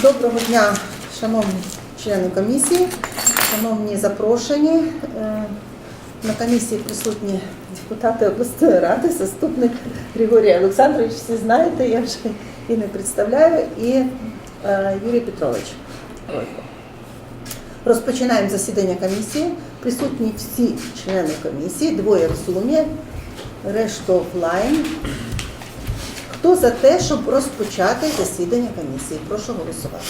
Доброго дня, шановні члени комісії, шановні запрошені. Е, На комісії присутні депутати обласної ради, заступник Григорій Олександрович, всі знаєте, я вже і не представляю, і е, Юрій Петрович. Розпочинаємо засідання комісії. Присутні всі члени комісії, двоє в сумі, решту офлайн. Хто за те, щоб розпочати засідання комісії? Прошу голосувати.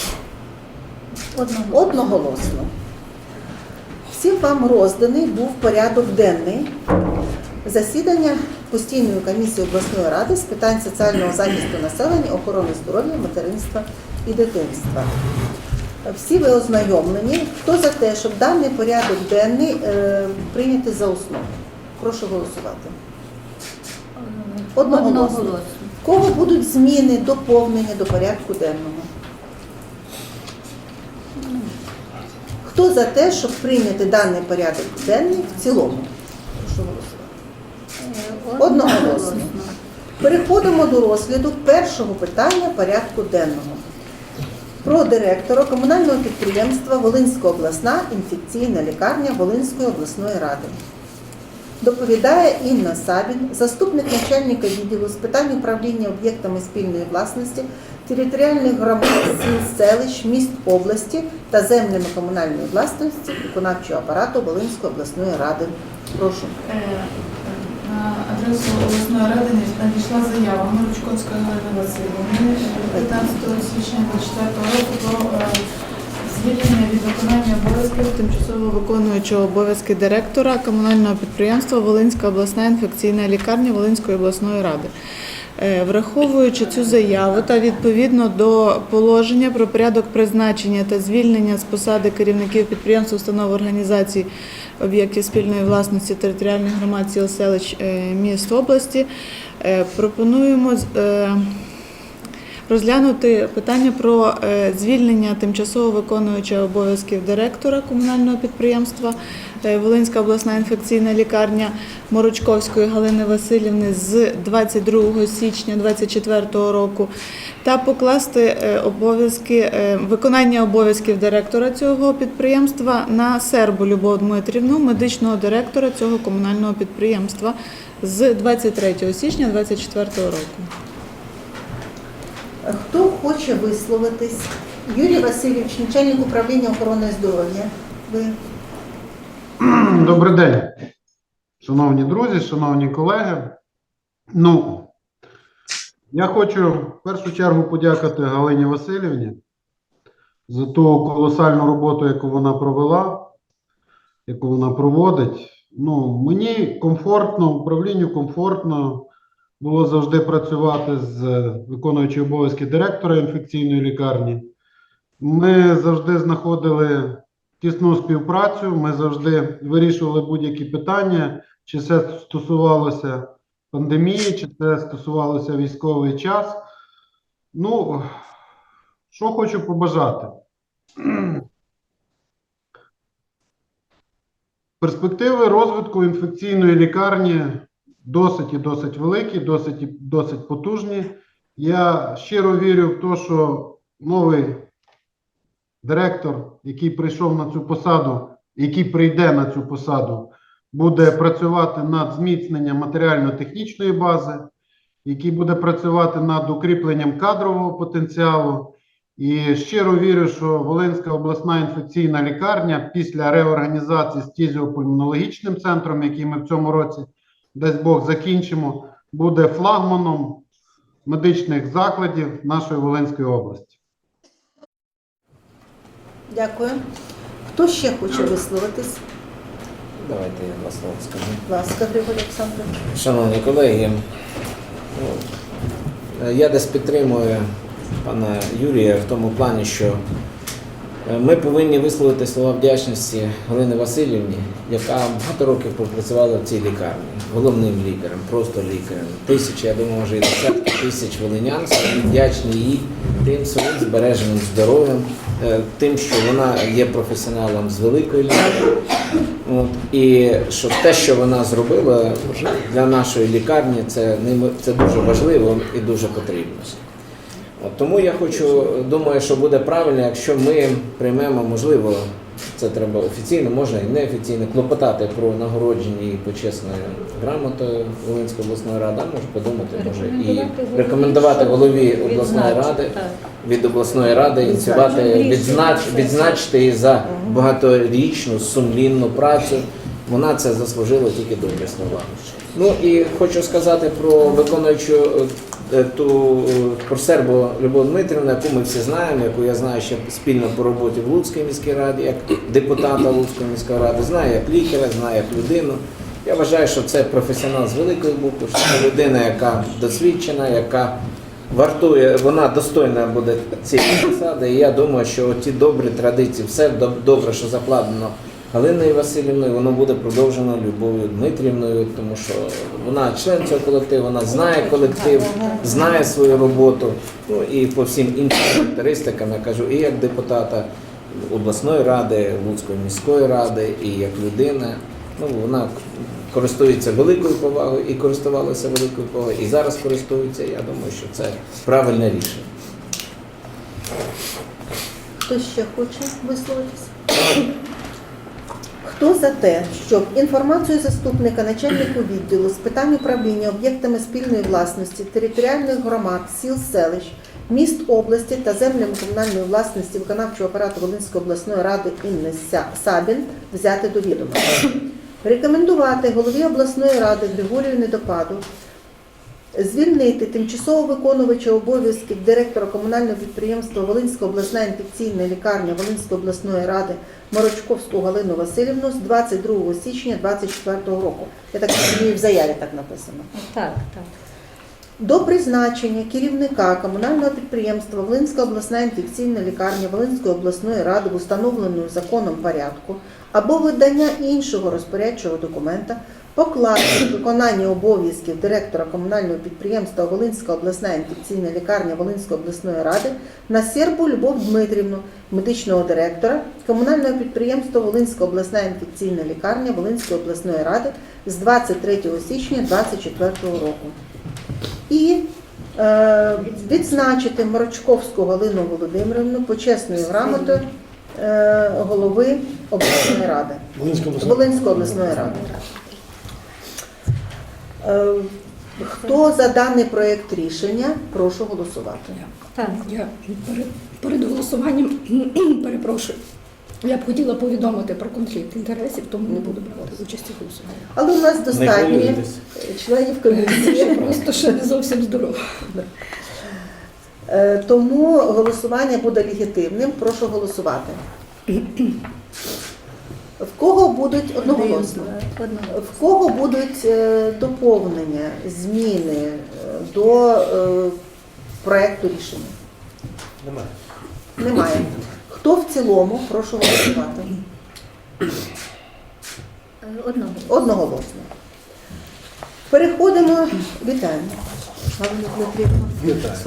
Одноголосно. Всім вам розданий був порядок денний засідання постійної комісії обласної ради з питань соціального захисту населення, охорони здоров'я, материнства і дитинства. Всі ви ознайомлені. Хто за те, щоб даний порядок денний е, прийняти за основу? Прошу голосувати. Одноголосно. Кого будуть зміни, доповнення до порядку денного? Хто за те, щоб прийняти даний порядок денний в цілому? Прошу голосувати. Одноголосно. Переходимо до розгляду першого питання порядку денного. Про директора комунального підприємства Волинська обласна інфекційна лікарня Волинської обласної ради. Доповідає Інна Сабін, заступник начальника відділу з питань управління об'єктами спільної власності, територіальних громад, сіл, селищ, міст області та землями комунальної власності виконавчого апарату Волинської обласної ради. Прошу. Е, На адресу обласної ради надійшла заява Маручковської Галини Васильівни 15 січня 24 року про е, звільнення від виконання обов'язків тимчасово виконуючого обов'язки директора комунального підприємства Волинська обласна інфекційна лікарня Волинської обласної ради. Е, Враховуючи цю заяву та відповідно до положення про порядок призначення та звільнення з посади керівників підприємств, установ організацій об'єктів спільної власності територіальних громад сіл селищ е, міст області, е, пропонуємо розглянути питання про е, звільнення тимчасово виконуючого обов'язків директора комунального підприємства е, Волинська обласна інфекційна лікарня Морочковської Галини Васильівни з 22 січня 2024 року та покласти е, обов'язки виконання обов'язків директора цього підприємства на сербу Любов Дмитрівну, медичного директора цього комунального підприємства з 23 січня 2024 року. Хто хоче висловитись? Юрій Васильович, начальник управління охорони здоров'я. Ви Добрий день, шановні друзі, шановні колеги. Ну, я хочу в першу чергу подякувати Галині Васильівні за ту колосальну роботу, яку вона провела, яку вона проводить. Ну, мені комфортно, управлінню комфортно було завжди працювати з виконуючим обов'язки директора інфекційної лікарні. Ми завжди знаходили тісну співпрацю. Ми завжди вирішували будь-які питання, чи це стосувалося пандемії, чи це стосувалося військовий час. Ну, що хочу побажати. Перспективи розвитку інфекційної лікарні досить і досить великі, досить і досить потужні. Я щиро вірю в те, що новий директор, який прийшов на цю посаду, який прийде на цю посаду, буде працювати над зміцненням матеріально-технічної бази, який буде працювати над укріпленням кадрового потенціалу. І щиро вірю, що Волинська обласна інфекційна лікарня після реорганізації з тізіопульмонологічним центром, який ми в цьому році, дасть Бог, закінчимо, буде флагманом медичних закладів нашої Волинської області. дякую. Хто ще хоче висловитись? Давайте я два слова скажу. Будь ласка, Григорій Олександрович. Шановні колеги, ну, я десь підтримую пана Юрія в тому плані, що е, ми повинні висловити слова вдячності Галини Васильівні, яка багато років пропрацювала в цій лікарні, головним лікарем, просто лікарем. Тисячі, я думаю, вже і десятки тисяч волинян вдячні їй тим своїм збереженим здоров'ям, е, тим, що вона є професіоналом з великої лікарні. От, і що те, що вона зробила для нашої лікарні, це, це дуже важливо і дуже потрібно. От, тому я хочу, думаю, що буде правильно, якщо ми приймемо, можливо, це треба офіційно, можна і неофіційно, клопотати про нагородження і почесною грамотою Волинської обласної ради, а може подумати, може і Рекомендувати голові обласної ради від обласної ради ініціювати, відзнач, відзначити її за багаторічну сумлінну працю. Вона це заслужила тільки добрі слова. Ну і хочу сказати про виконуючу е, ту е, про сербу Любов Дмитрівну, яку ми всі знаємо, яку я знаю ще спільно по роботі в Луцькій міській раді, як депутата Луцької міської ради, знаю як лікаря, знаю як людину. Я вважаю, що це професіонал з великої букви, що це людина, яка досвідчена, яка вартує, вона достойна буде цієї посади. І я думаю, що ті добрі традиції, все добре, що закладено Галиною Васильівною, воно буде продовжено Любов'ю Дмитрівною, тому що вона член цього колективу, вона знає колектив, знає свою роботу. Ну і по всім іншим характеристикам я кажу, і як депутата обласної ради, Луцької міської ради, і як людина. Ну, вона користується великою повагою і користувалася великою повагою, і зараз користується. Я думаю, що це правильне рішення. Хто ще хоче висловитися? Хто за те, щоб інформацію заступника начальнику відділу з питань управління об'єктами спільної власності, територіальних громад, сіл, селищ, міст області та землями комунальної власності виконавчого апарату Волинської обласної ради Інни Сабін взяти до відома? Рекомендувати голові обласної ради Григорію Недопаду Звільнити тимчасово виконувача обов'язків директора комунального підприємства Волинська обласна інфекційна лікарня Волинської обласної ради Марочковську Галину Васильівну з 22 січня 2024 року. Я так розумію, в заяві так написано. Так, так. До призначення керівника комунального підприємства Волинська обласна інфекційна лікарня Волинської обласної ради в установленому законом порядку або видання іншого розпорядчого документа покласти виконання обов'язків директора комунального підприємства Волинська обласна інфекційна лікарня Волинської обласної ради на Сербу Любов Дмитрівну, медичного директора комунального підприємства Волинська обласна інфекційна лікарня Волинської обласної ради з 23 січня 2024 року і е, відзначити Морочковську Галину Володимирівну почесною грамотою е, голови обласної ради. Волинської обласної ради. Е, хто за даний проєкт рішення, прошу голосувати. Так. Я перед, перед голосуванням перепрошую. Я б хотіла повідомити про конфлікт інтересів, тому не буду брати участь у голосуванні. Але у нас достатньо членів комісії. Я просто ще не зовсім здорова. Е, Тому голосування буде легітимним. Прошу голосувати. В кого будуть одноголосно? Одного. В кого будуть е, доповнення, зміни е, до е, проекту рішення? Немає. Немає. Хто в цілому? Прошу голосувати. Одного. Одноголосно. Переходимо. Вітаємо.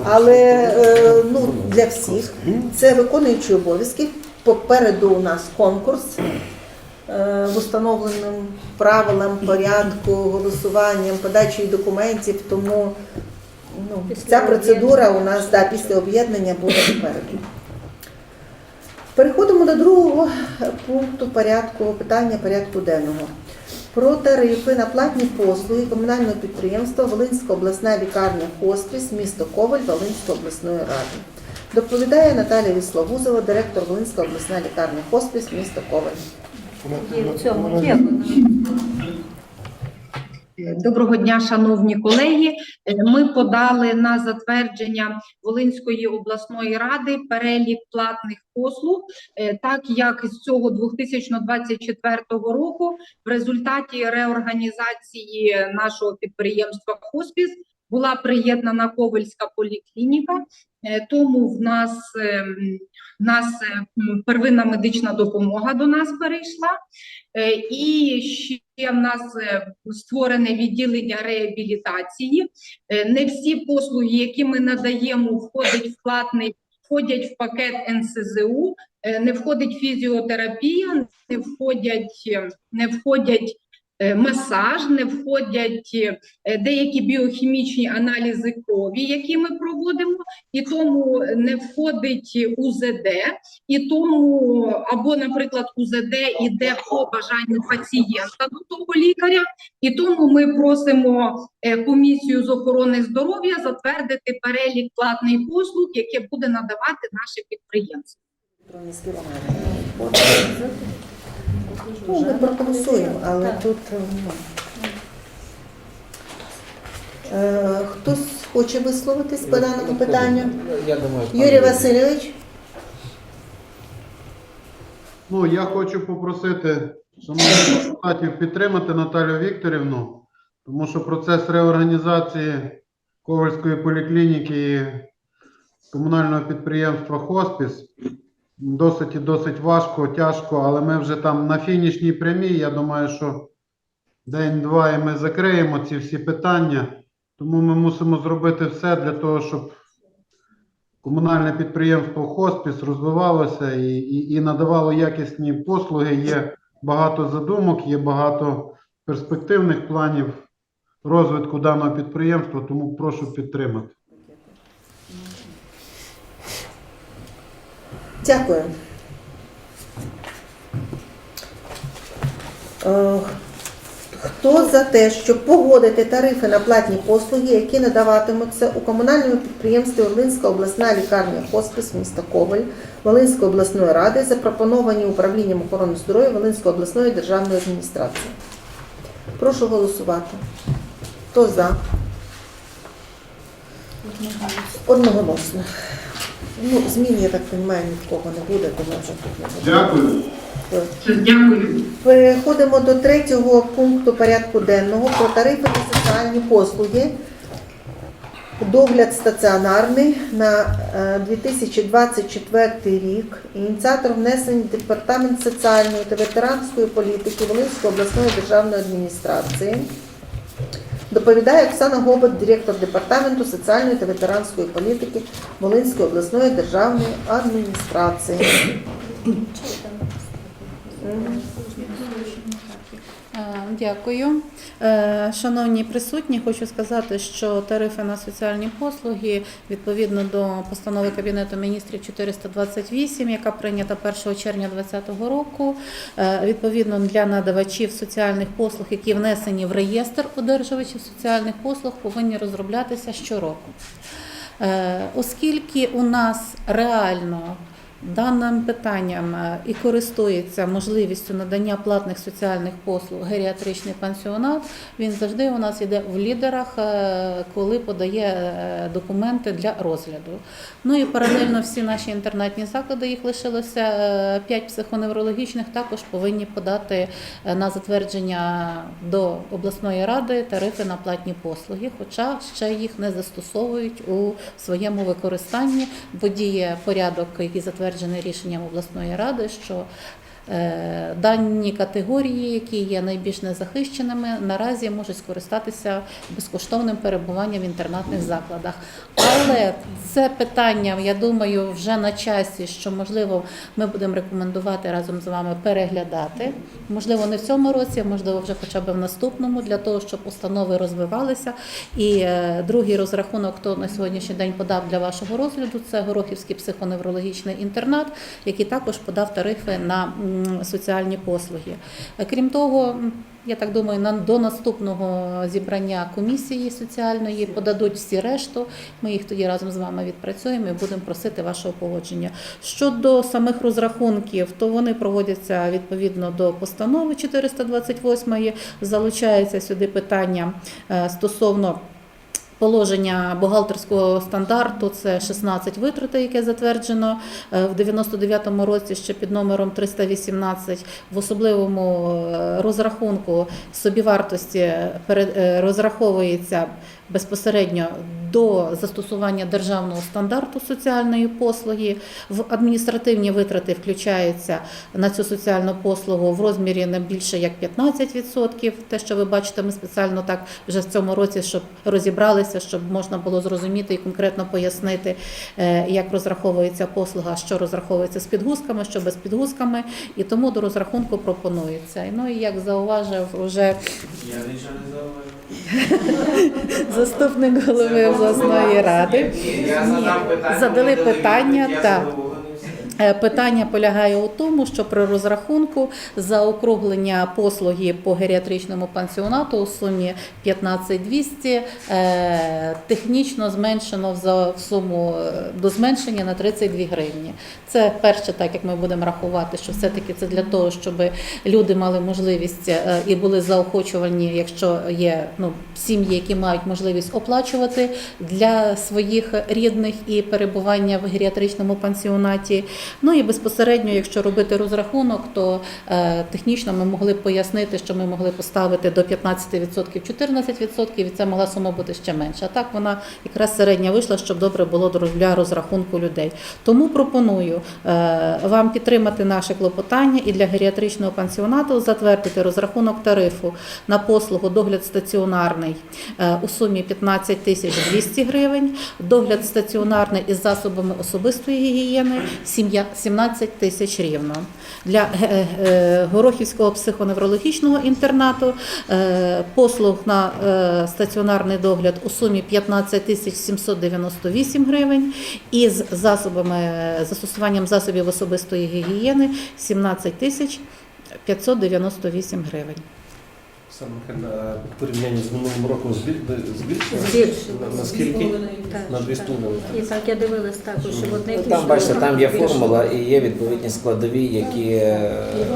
Але ну, для всіх це виконуючі обов'язки. Попереду у нас конкурс в установленим правилам, порядку, голосуванням, подачею документів. Тому ну, ця процедура у нас да, після об'єднання буде попереду. Переходимо до другого пункту порядку, питання порядку денного. Про тарифи на платні послуги комунального підприємства Волинська обласна лікарня Хоспіс, місто Коваль Волинської обласної ради. Доповідає Наталія Вісловузова, директор Волинська обласна лікарня Хоспіс, місто Коваль. Є в цьому. Є. Доброго дня, шановні колеги. Е, Ми подали на затвердження Волинської обласної ради перелік платних послуг, е, так як з цього 2024 року в результаті реорганізації нашого підприємства Хоспіс була приєднана Ковальська поліклініка, Е, тому в нас, е, в нас е, первинна медична допомога до нас перейшла. І ще в нас створене відділення реабілітації. Не всі послуги, які ми надаємо, входять в платний, входять в пакет НСЗУ, не входить фізіотерапія, не входять, не входять масаж, не входять е, деякі біохімічні аналізи крові, які ми проводимо, і тому не входить УЗД, і тому або, наприклад, УЗД іде по бажанню пацієнта до того лікаря, і тому ми просимо е, комісію з охорони здоров'я затвердити перелік платних послуг, яке буде надавати наше підприємство. Ну, ми проголосуємо, але Так. тут е, ну. Е, хтось хоче висловитись по даному питанню? Я думаю, пан Юрій Васильович? Ну, я хочу попросити шановних депутатів підтримати Наталію Вікторівну, тому що процес реорганізації Ковальської поліклініки і комунального підприємства Хоспіс досить і досить важко, тяжко, але ми вже там на фінішній прямій. Я думаю, що день-два і ми закриємо ці всі питання. Тому ми мусимо зробити все для того, щоб комунальне підприємство Хоспіс розвивалося і, і, і надавало якісні послуги. Є багато задумок, є багато перспективних планів розвитку даного підприємства, тому прошу підтримати. Дякую. Е, Хто за те, щоб погодити тарифи на платні послуги, які надаватимуться у комунальному підприємстві Волинська обласна лікарня хоспис міста Коваль Волинської обласної ради, запропоновані управлінням охорони здоров'я Волинської обласної державної адміністрації? Прошу голосувати. Хто за? Одноголосно. Ну, змін, я так розумію, ні в кого не буде, тому вже тут не буде. Дякую. Дякую. Переходимо до третього пункту порядку денного про тарифи та соціальні послуги. Догляд стаціонарний на е, 2024 рік. Ініціатор внесення Департамент соціальної та ветеранської політики Волинської обласної державної адміністрації. Доповідає Оксана Гобот, директор департаменту соціальної та ветеранської політики Волинської обласної державної адміністрації. Е, Дякую. Е, Шановні присутні, хочу сказати, що тарифи на соціальні послуги відповідно до постанови Кабінету міністрів 428, яка прийнята 1 червня 2020 року, е, відповідно для надавачів соціальних послуг, які внесені в реєстр одержувачів соціальних послуг, повинні розроблятися щороку. Оскільки у нас реально Даним питанням е, і користується можливістю надання платних соціальних послуг геріатричний пансіонат. Він завжди у нас йде в лідерах, е, коли подає е, документи для розгляду. Ну і паралельно всі наші інтернатні заклади, їх лишилося 5 психоневрологічних, також повинні подати на затвердження до обласної ради тарифи на платні послуги, хоча ще їх не застосовують у своєму використанні, бо діє порядок, який затверджений рішенням обласної ради, що Дані категорії, які є найбільш незахищеними, наразі можуть скористатися безкоштовним перебуванням в інтернатних закладах. Але це питання, я думаю, вже на часі, що можливо ми будемо рекомендувати разом з вами переглядати. Можливо, не в цьому році, можливо, вже хоча б в наступному, для того, щоб установи розвивалися. І е, другий розрахунок, хто на сьогоднішній день подав для вашого розгляду, це Горохівський психоневрологічний інтернат, який також подав тарифи на соціальні послуги. Крім того, я так думаю, до наступного зібрання комісії соціальної подадуть всі решту. Ми їх тоді разом з вами відпрацюємо і будемо просити вашого погодження. Щодо самих розрахунків, то вони проводяться відповідно до постанови 428. Залучається сюди питання е, стосовно. Положення бухгалтерського стандарту це 16 витрати, яке затверджено е, в 99-му році ще під номером 318 в особливому е, розрахунку собівартості е, розраховується безпосередньо до застосування державного стандарту соціальної послуги. В адміністративні витрати включаються на цю соціальну послугу в розмірі не більше як 15%. Те, що ви бачите, ми спеціально так вже в цьому році, щоб розібралися, щоб можна було зрозуміти і конкретно пояснити, е, як розраховується послуга, що розраховується з підгузками, що без підгузками, і тому до розрахунку пропонується. Ну і як зауважив вже Я нічого не зауважу. Заступник голови обласної ради. Ні, задали питання, відповідь, Питання полягає у тому, що при розрахунку за округлення послуги по геріатричному пансіонату у сумі 15200 е, технічно зменшено в суму е, до зменшення на 32 гривні. Це перше, так як ми будемо рахувати, що все-таки це для того, щоб люди мали можливість е, і були заохочувані, якщо є ну, сім'ї, які мають можливість оплачувати для своїх рідних і перебування в геріатричному пансіонаті. Ну і безпосередньо, якщо робити розрахунок, то е, технічно ми могли б пояснити, що ми могли поставити до 15% 14%, і це могла сума бути ще менша. А так вона якраз середня вийшла, щоб добре було для розрахунку людей. Тому пропоную е, вам підтримати наше клопотання і для геріатричного пансіонату затвердити розрахунок тарифу на послугу догляд стаціонарний е, у сумі 15 тисяч 200 гривень, догляд стаціонарний із засобами особистої гігієни сім'я 17 тисяч рівно. Для е, е, Горохівського психоневрологічного інтернату е, послуг на е, стаціонарний догляд у сумі 15 тисяч 798 гривень і з засобами застосуванням засобів особистої гігієни 17 тисяч 598 гривень. Саме на порівнянні з минулим роком збіль- збільшилось? Збільшилось. На- Наскільки? Так, На дві сторони. І так я дивилась також, що в одних Ну, Там бачите, там є формула і є відповідні складові, які е,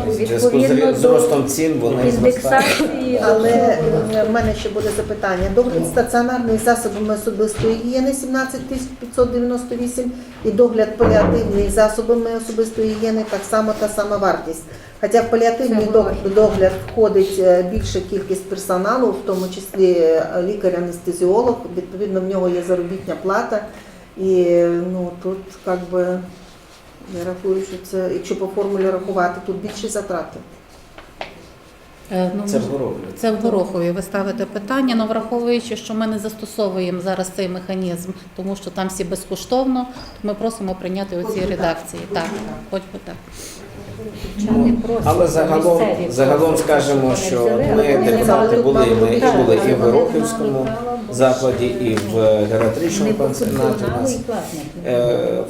в зв'язку з до ростом цін вони зростають. Але е, в мене ще буде запитання. Догляд стаціонарний з засобами особистої гігієни 17 598 і догляд паліативний засобами особистої гігієни так само та сама вартість. Хоча в паліативний догляд входить е, більша кількість персоналу, в тому числі е, лікар-анестезіолог, відповідно в нього є заробітня плата. І ну, тут як би, я рахую, що це, якщо по формулі рахувати, тут більші затрати. Е, ну, Це в Горові. Це в Горохові ви ставите питання, але враховуючи, що ми не застосовуємо зараз цей механізм, тому що там всі безкоштовно, то ми просимо прийняти у цій редакції. Так, хоч би так. Чому Але загалом, загалом скажемо, що ми депутати були, ми і були і в Горохівському закладі, і в гератричному Не пансіонаті. у нас. Е,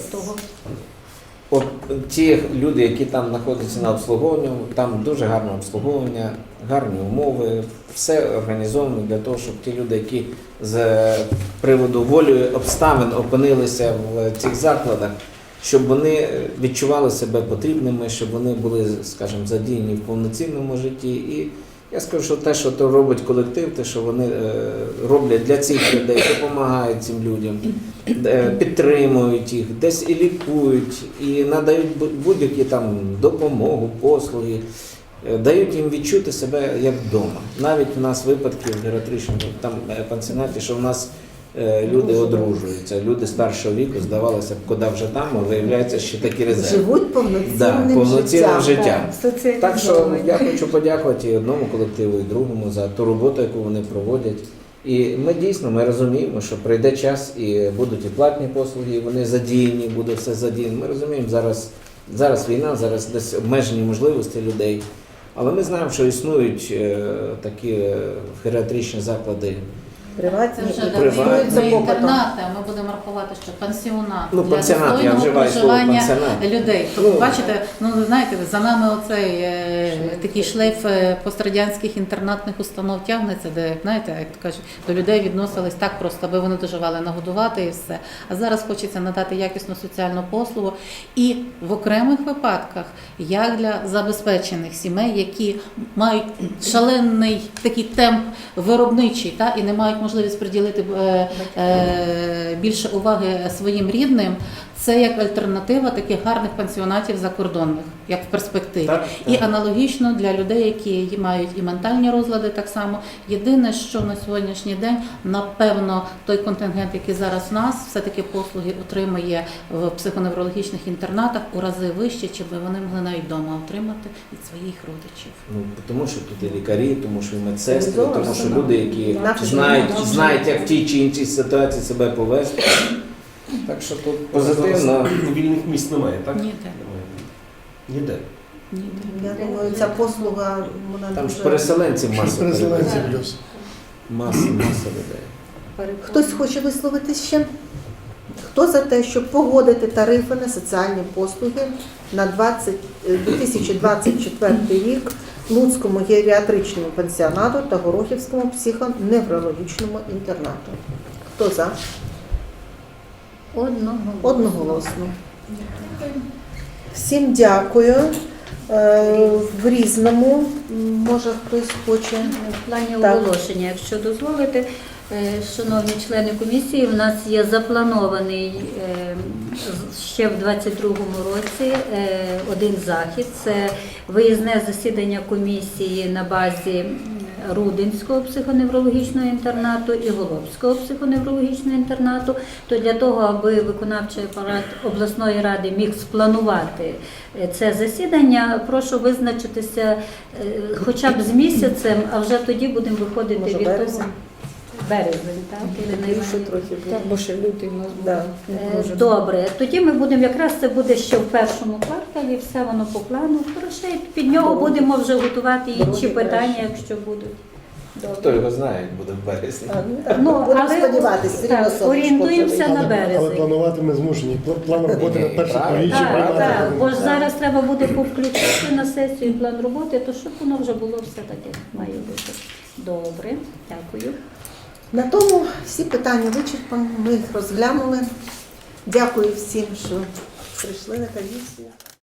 От ті люди, які там знаходяться на обслуговуванні, там дуже гарне обслуговування, гарні умови, все організовано для того, щоб ті люди, які з приводу волі обставин опинилися в цих закладах, щоб вони відчували себе потрібними, щоб вони були, скажімо, задіяні в повноцінному житті. І я скажу, що те, що то робить колектив, те, що вони е, роблять для цих людей, допомагають цим людям, е, підтримують їх, десь і лікують, і надають будь-які там допомогу, послуги. е, Дають їм відчути себе як вдома. Навіть у нас випадки в гератричному там е, пансіонаті, що в нас е, люди одружуються, люди старшого віку, здавалося б, куди вже там, а виявляється, що такі резерви. Живуть повноцінним, Да, повноцінним життям. життям. Так що я хочу подякувати і одному колективу, і другому за ту роботу, яку вони проводять. І ми дійсно ми розуміємо, що прийде час і будуть і платні послуги, і вони задіяні, буде все задіяно. Ми розуміємо, зараз, зараз війна, зараз десь обмежені можливості людей. Але ми знаємо, що існують е, такі е, геріатричні заклади. Приватні Це вже і Приватні. користуються не інтернати, а ми будемо рахувати, що пансіонат Ну, для пансіонат, достойного проживання пансіонат. людей. Тобто, Ну. бачите, ну знаєте, за нами оцей е, такий шлейф е, пострадянських інтернатних установ тягнеться, де знаєте, як то кажуть, до людей відносились так просто, аби вони доживали нагодувати і все. А зараз хочеться надати якісну соціальну послугу і в окремих випадках, як для забезпечених сімей, які мають шалений такий темп виробничий, та і не мають можливість приділити е, е, більше уваги своїм рідним. Це як альтернатива таких гарних пансіонатів закордонних, як в перспективі. Так, І аналогічно для людей, які мають і ментальні розлади, так само. Єдине, що на сьогоднішній день, напевно, той контингент, який зараз в нас, все-таки послуги отримує в психоневрологічних інтернатах у рази вище, чи би вони могли навіть вдома отримати від своїх родичів. Ну, тому що тут і лікарі, тому що і медсестри, тому що люди, які знають, знають, як в тій чи іншій ситуації себе повести. Так що тут позитивно. Вільних місць немає, так? Ніде. Немає. Ніде. Ніде. Я думаю, ця послуга вона Там ж дуже... переселенців маса. переселенців плюс. Маса, маса людей. Хтось хоче висловити ще? Хто за те, щоб погодити тарифи на соціальні послуги на 20, е, 2024 рік Луцькому геріатричному пансіонату та Горохівському психоневрологічному інтернату? Хто за? Одного. Одноголосно. Всім дякую. Е, В різному, може хтось хоче. В плані Так. оголошення, якщо дозволите, е, шановні члени комісії, в нас є запланований е, з- ще в 2022 році е, один захід. Це виїзне засідання комісії на базі Рудинського психоневрологічного інтернату і Голобського психоневрологічного інтернату. То для того, аби виконавчий апарат обласної ради міг спланувати е, це засідання, прошу визначитися е, хоча б з місяцем, а вже тоді будемо виходити від того. Березень, так? Більше Іванівна? трохи буде. Так, бо ще лютий в нас буде. Е, Добре, тоді ми будемо якраз це буде ще в першому кварталі, все воно по плану. Хороше, під нього будемо вже готувати інші питання, краще. якщо будуть. Хто його знає, як буде в березні. А, ну, Ну, будемо але сподіватися, все рівно так, сонечко орієнтуємося на вийде. Але, березень. планувати ми змушені. Пла- План роботи на перше Правильно. повіччя Так, приймати. так, бо ж зараз треба буде повключити на сесію план роботи, то щоб воно вже було все таке має бути. Добре, дякую. На тому всі питання вичерпані, ми їх розглянули. Дякую всім, що прийшли на комісію.